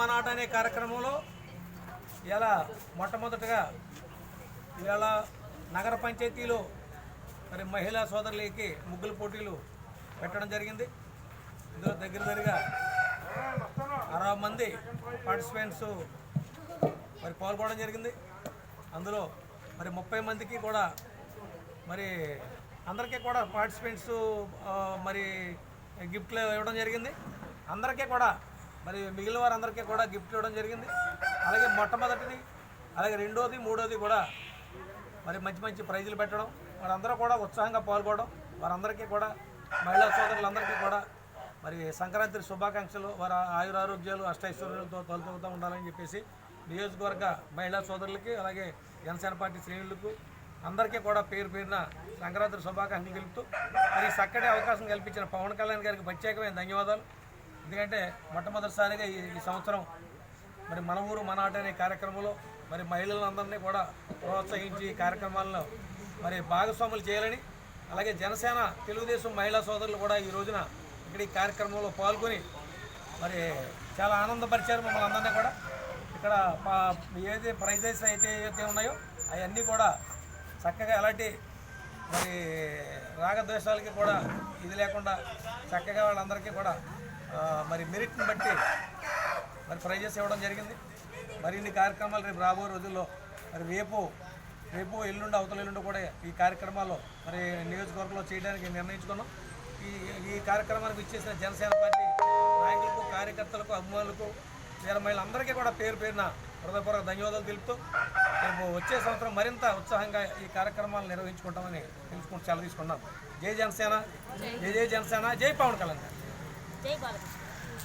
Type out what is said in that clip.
మనాట అనే కార్యక్రమంలో ఇలా మొట్టమొదటగా ఇవాళ నగర పంచాయతీలో మరి మహిళా సోదరులకి ముగ్గుల పోటీలు పెట్టడం జరిగింది. ఇందులో దగ్గర దగ్గరగా అరవై మంది పార్టిసిపెంట్స్ మరి పాల్గొనడం జరిగింది. అందులో మరి ముప్పై మందికి కూడా మరి అందరికీ కూడా పార్టిసిపెంట్స్ మరి గిఫ్ట్లు ఇవ్వడం జరిగింది. అందరికీ కూడా మరి మిగిలిన వారందరికీ కూడా గిఫ్ట్ ఇవ్వడం జరిగింది. అలాగే మొట్టమొదటిది అలాగే రెండోది మూడోది కూడా మరి మంచి మంచి ప్రైజులు పెట్టడం. వారందరూ కూడా ఉత్సాహంగా పాల్గొనడం. వారందరికీ కూడా మహిళా సోదరులందరికీ కూడా మరి సంక్రాంతి శుభాకాంక్షలు. వారి ఆయురారోగ్యాలు అష్టైశ్వర్యాలతో తలుపుతూ ఉండాలని చెప్పేసి నియోజకవర్గ మహిళా సోదరులకి అలాగే జనసేన పార్టీ శ్రేణులకు అందరికీ కూడా పేరు పేరున సంక్రాంతి శుభాకాంక్షలు తెలుపుతూ మరి చక్కటి అవకాశం కల్పించిన పవన్ కళ్యాణ్ గారికి ప్రత్యేకమైన ధన్యవాదాలు. ఎందుకంటే మొట్టమొదటిసారిగా ఈ ఈ సంవత్సరం మరి మన ఊరు మన ఆట అనే కార్యక్రమంలో మరి మహిళలందరినీ కూడా ప్రోత్సహించి ఈ కార్యక్రమాలను మరి భాగస్వాములు చేయాలని అలాగే జనసేన తెలుగుదేశం మహిళా సోదరులు కూడా ఈ రోజున ఇక్కడ ఈ కార్యక్రమంలో పాల్గొని మరి చాలా ఆనందపరిచారు మమ్మల్ని అందరినీ కూడా. ఇక్కడ ఏది ప్రైజెస్ అయితే ఏదైతే ఉన్నాయో అవన్నీ కూడా చక్కగా ఎలాంటి మరి రాగద్వేషాలకి కూడా ఇది లేకుండా చక్కగా వాళ్ళందరికీ కూడా మరి మెరిట్ని బట్టి మరి ప్రైజెస్ ఇవ్వడం జరిగింది. మరిన్ని కార్యక్రమాలు రేపు రాబోయే రోజుల్లో మరి రేపు రేపు ఎల్లుండి అవతల ఎల్లుండి కూడా ఈ కార్యక్రమాల్లో మరి నియోజకవర్గంలో చేయడానికి నిర్ణయించుకున్నాం. ఈ ఈ కార్యక్రమానికి ఇచ్చేసిన జనసేన పార్టీ నాయకులకు కార్యకర్తలకు అభిమానులకు వీర మహిళలందరికీ కూడా పేరు పేరున హృదయపూర్వక ధన్యవాదాలు తెలుపుతూ రేపు వచ్చే సంవత్సరం మరింత ఉత్సాహంగా ఈ కార్యక్రమాలు నిర్వహించుకుంటామని తెలుసుకుంటూ సెలవు తీసుకున్నాం జై జనసేన. జై. జై జనసేన. జై పవన్ కళ్యాణ్ జై బాలకృష్ణ